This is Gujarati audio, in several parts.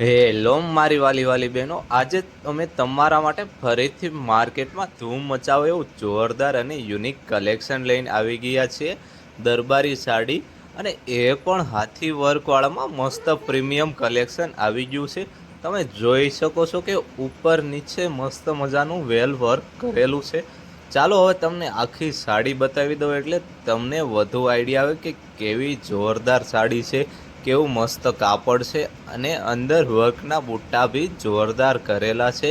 હેલો મારી વાલી વાલી બહેનો, આજે અમે તમારા માટે ફરીથી માર્કેટમાં ધૂમ મચાવો એવું જોરદાર અને યુનિક કલેક્શન લઈને આવી ગયા છીએ. દરબારી સાડી અને એ પણ હાથી વર્કવાળામાં મસ્ત પ્રીમિયમ કલેક્શન આવી ગયું છે. તમે જોઈ શકો છો કે ઉપર નીચે મસ્ત મજાનું વેલ વર્ક કરેલું છે. ચાલો હવે તમને આખી સાડી બતાવી દઉં એટલે તમને વધુ આઈડિયા આવે કે કેવી જોરદાર સાડી છે. કેવું મસ્ત કાપડ છે અને અંદર વર્કના બુટ્ટા બી જોરદાર કરેલા છે.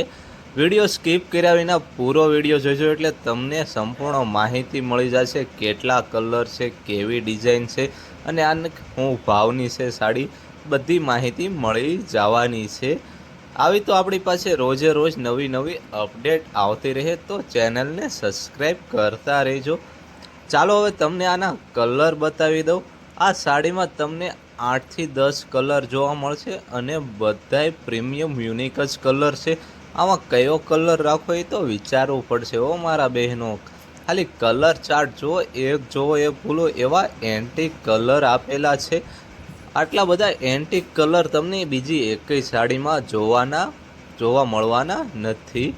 વીડિયો સ્કીપ કર્યા વિના પૂરો વીડિયો જોજો એટલે તમને સંપૂર્ણ માહિતી મળી જશે કેટલા કલર છે, કેવી ડિઝાઇન છે અને આને શું ભાવની છે સાડી બધી માહિતી મળી જવાની છે. આવી તો આપણી પાસે રોજે રોજ નવી નવી અપડેટ આવતી રહે તો ચેનલને સબસ્ક્રાઈબ કરતા રહેજો. ચાલો હવે તમને આના કલર બતાવી દઉં. આ સાડીમાં તમને આઠથી દસ કલર જોવા મળશે અને બધાય પ્રીમિયમ યુનિક જ કલર છે. આમાં કયો કલર રાખવો એ તો વિચારવું પડશે ઓ મારા બહેનો. ખાલી કલર ચાર્ટ જુઓ, એક જુઓ, એક ભૂલો, એવા એન્ટિક કલર આપેલા છે. આટલા બધા એન્ટિક કલર તમને બીજી એકય સાડીમાં જોવાના, જોવા મળવાના નથી.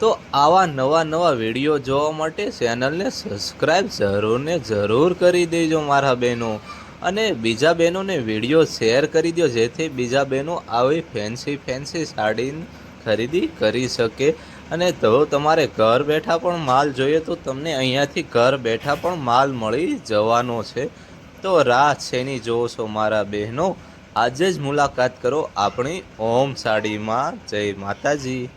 તો આવા નવા નવા વીડિયો જોવા માટે ચેનલને સબસ્ક્રાઈબ જરૂર ને જરૂર કરી દેજો મારા બહેનો. અને બીજા બહેનોને વીડિયો શેર કરી દો જેથી બીજા બહેનો આવી ફેન્સી ફેન્સી સાડી ખરીદી કરી શકે. અને તો તમારે ઘર બેઠા પણ માલ જોઈએ, તો તમને અહીંયાથી ઘર બેઠા પણ માલ મળી જવાનો છે. તો રાહ છેની છો મારા બહેનો? આજે જ મુલાકાત કરો આપણી ઓમ સાડીમાં. જય માતાજી.